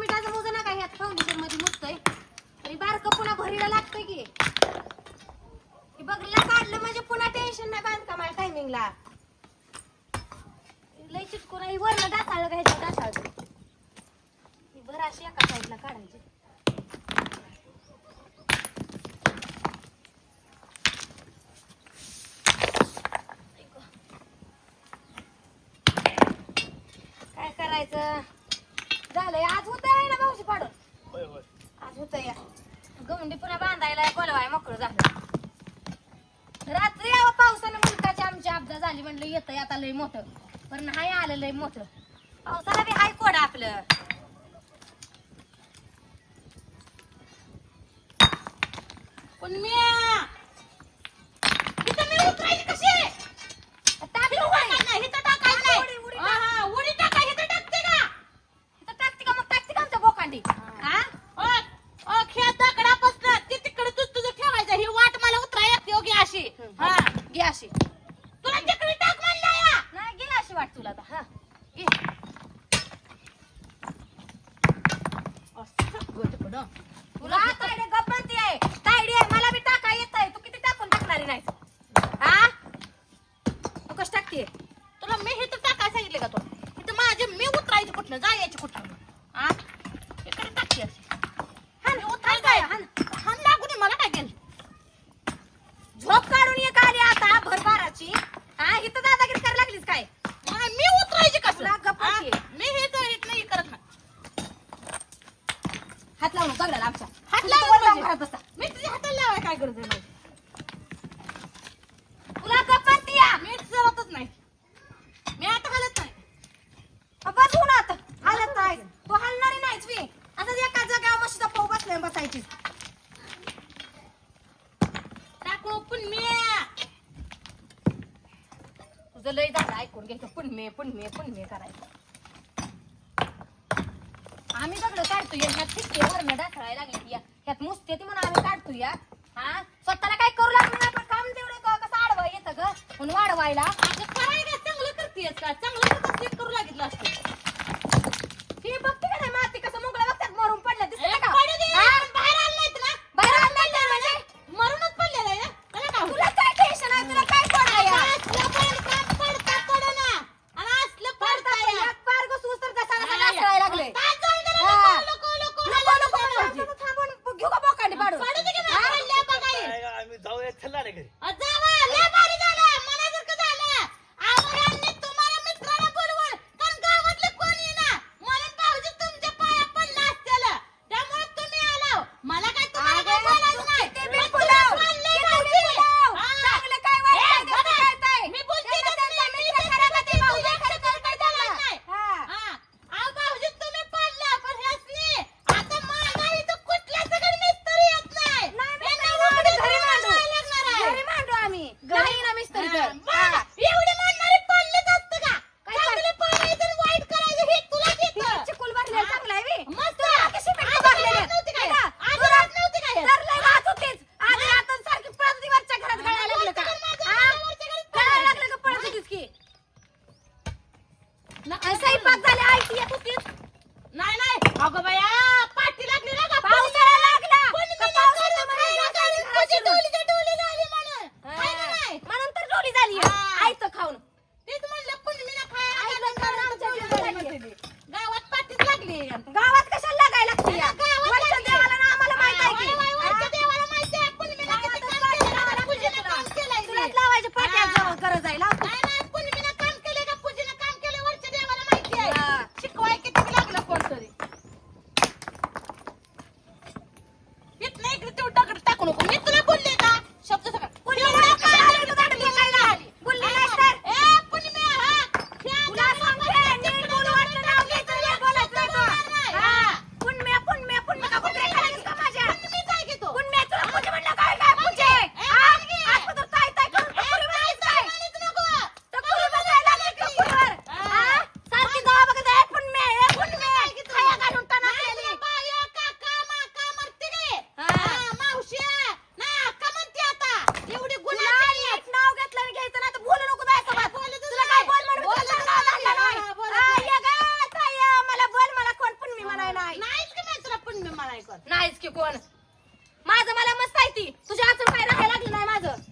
मिठाचं मोजा ना काय ह्यात फाउंडेशनमध्ये मुजतोय. आणि बारकं पुन्हा भरीला लागतंय की. हे बघला काढलं म्हणजे पुन्हा टेन्शन नाही बांधकामाला टायमिंगला लय चिटकून ही वरनं डासाळलं का ह्याच्यात ही बरं अशी एका साईडला काढायची. झाली आता लय मोठं. पण नाही आलं लय मोठं. पावसाला बी हाय कोड आपलं. पण मी इथं मी उतरायची कशी टाकलं टाकायचं नाही, इथं टाकायचं नाही. उडी, उडी हा, हा, उडी टाका, इथं टाकते का? इथं टाकते का मग टाकते का आमच्या बोकांडी हा ओ, ओ, खेळ दगडापासनं ते तिकडे तू तुझं ठेवायचं ही वाट मला उतरा येते हो, घे अशी हा घे अशी तुला तिकडे टाक म्हणलं या नाही घे अशी वाट तुला आता हा. घे. तुला तायडे गप्पंती आहे. तायडी आहे. मला बी टाका येत आहे तू किती टाकून टाकणारी नाही हा? तू कशी टाकते तुला मी हे तर टाकायला सांगितले का तुला इथं माझे मी उतरायची कुठनं? जायची कुठनं हा इकडे टाकते अशी हा ना उठाय काय हा ना. हान लागू दे मला काय केलं झोप काढून ये आली आता भरबाराची हा इथं दादागिरी करायला लागलीस काय मला मी उतरायची कसं तुला गप्प हा? बसली. मी हे तर हे नाही करत नाही हात लावून बघला आमच्या हात लावून म्हणजे? घरात बसा मी तुझ्या हाताला लावाय काय गरज आहे तुला गप्पंती या. मी जरतच नाही. मी आता हालत नाही. बस होऊन आता. हालत नाही. तू हलणारी नाहीच मी आता एका जागेवर मशीचा पाऊ बसले बसायची टाकू पण मी. तुझं लय झालं ऐकून घ्यायचं पुण्य पुण्य पुण्य करायचं आम्ही दगड काढतोय ह्यात ठिकते वरण ढासळायला लागली या ह्यात मुसते ती म्हणून आम्ही काढतो या. हा? स्वतःला काय करू लागलं आपण? पण काम तेवढं क- कसं आडवा येतं ग? म्हणून वाढवायला. आता काय काय चांगलं करतेस का? चांगलं करू लागितलं असतं नाही नाहीच की नाही तुला पण नाहीच की कोण? माझं मला मस्त आहे ती. तुझ्या अजून काय राहायला लागलं नाही माझं?